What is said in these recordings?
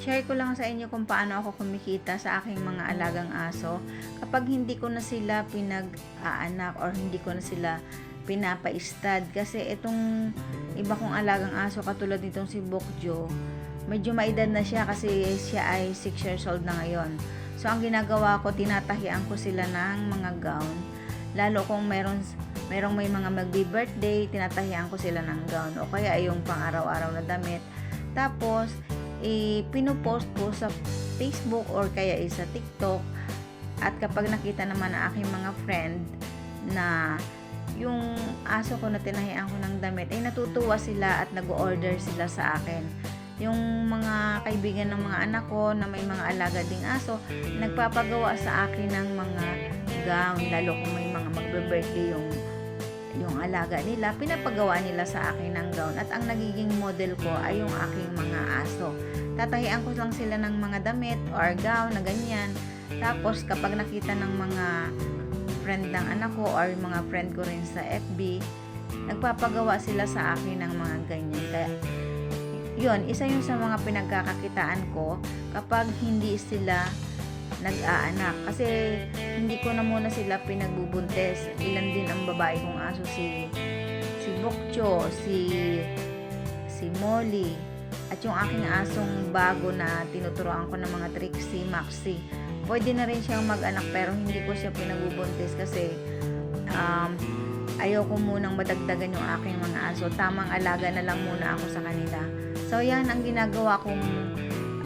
Share ko lang sa inyo kung paano ako kumikita sa aking mga alagang aso. Kapag hindi ko na sila pinag-aanak or hindi ko na sila pinapa-stud kasi itong iba kong alagang aso katulad nitong si Bokjo medyo maedad na siya kasi siya ay 6 years old na ngayon. So ang ginagawa ko tinatahian ko sila ng mga gown. Lalo kung meron merong may mga magbi-birthday tinatahian ko sila ng gown o kaya yung pang araw-araw na damit. Tapos ipinopost ko sa Facebook or kaya eh, sa TikTok. At kapag nakita naman ng aking mga friend na yung aso ko na tinahian ko ng damit ay natutuwa sila at nag-order sila sa akin. Yung mga kaibigan ng mga anak ko na may mga alaga ding aso nagpapagawa sa akin ng mga gown lalo kung may mga magbe-birthday yung yung alaga nila, pinapagawa nila sa akin ng gown at ang nagiging model ko ay yung aking mga aso. Tatahian ko lang sila ng mga damit or gown na ganyan. Tapos kapag nakita ng mga friend ng anak ko or mga friend ko rin sa FB, nagpapagawa sila sa akin ng mga ganyan. Kaya yun, isa yun sa mga pinagkakakitaan ko kapag hindi sila nag-aanak. Kasi hindi ko na muna sila pinagbubuntes. Ilan din ang babae kong aso si si Bokcho, si si Molly, at yung aking asong bago na tinuturoan ko ng mga tricks si Maxi. Pwede na rin siyang mag-anak pero hindi ko siya pinagbubuntis kasi um, ayaw ko munang madagdagan yung aking mga aso. Tamang alaga na lang muna ako sa kanila. So yan ang ginagawa kong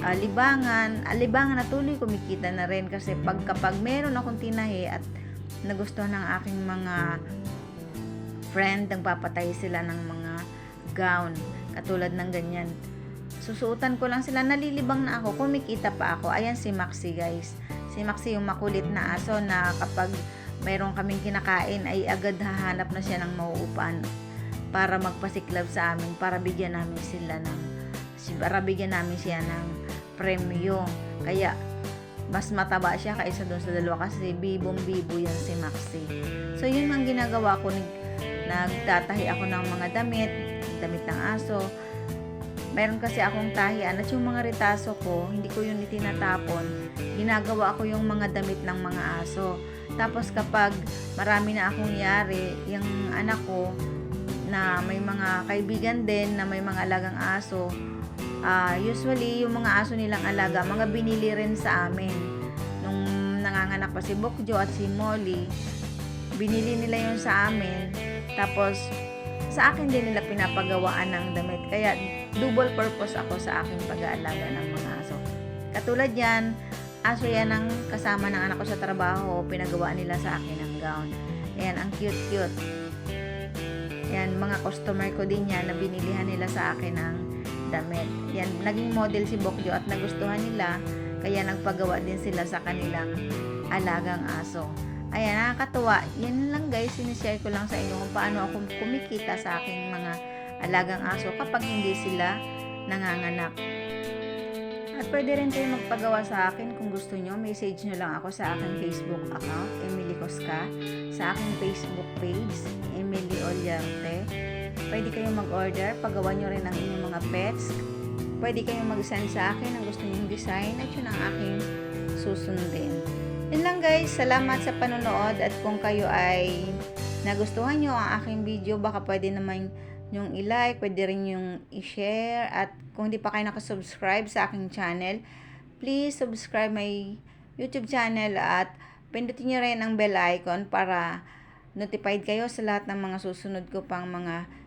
uh, libangan. Uh, na tuloy kumikita na rin kasi pag kapag meron akong tinahi at nagustuhan ng aking mga friend, nagpapatay sila ng mga gown katulad ng ganyan. Susuotan ko lang sila, nalilibang na ako, kumikita pa ako. Ayan si Maxi guys. Si Maxi yung makulit na aso na kapag mayroon kaming kinakain ay agad hahanap na siya ng mauupan para magpasiklab sa amin, para bigyan namin sila ng para bigyan namin siya ng premyo. Kaya, mas mataba siya kaysa doon sa dalawa kasi bibong bibo yan si Maxi. So, yun ang ginagawa ko. Nag, nagtatahi ako ng mga damit, damit ng aso. Meron kasi akong tahian at yung mga ritaso ko, hindi ko yun itinatapon. Ginagawa ko yung mga damit ng mga aso. Tapos kapag marami na akong yari, yung anak ko na may mga kaibigan din na may mga alagang aso, uh, usually yung mga aso nilang alaga, mga binili rin sa amin. Nung nanganganak pa si Bokjo at si Molly, binili nila yun sa amin. Tapos, sa akin din nila pinapagawaan ng damit. Kaya, double purpose ako sa aking pag-aalaga ng mga aso. Katulad yan, aso yan ang kasama ng anak ko sa trabaho, pinagawa nila sa akin ng gown. Ayan, ang cute-cute. Yan, mga customer ko din yan na binilihan nila sa akin ng damit. Yan, naging model si Bokjo at nagustuhan nila, kaya nagpagawa din sila sa kanilang alagang aso. Ayan, nakakatuwa. Yan lang guys, sinishare ko lang sa inyo kung paano ako kumikita sa aking mga alagang aso kapag hindi sila nanganganak. At pwede rin kayo magpagawa sa akin kung gusto nyo. Message nyo lang ako sa aking Facebook account, Emily Cosca. Sa aking Facebook page, Emily Oliarte. Pwede kayong mag-order. Pagawa nyo rin ang inyong mga pets. Pwede kayong mag-send sa akin ang gusto nyong design at yun ang aking susundin. Yun lang guys, salamat sa panonood at kung kayo ay nagustuhan nyo ang aking video, baka pwede naman yung i-like, pwede rin yung i-share at kung hindi pa kayo nakasubscribe sa aking channel, please subscribe my YouTube channel at pindutin nyo rin ang bell icon para notified kayo sa lahat ng mga susunod ko pang mga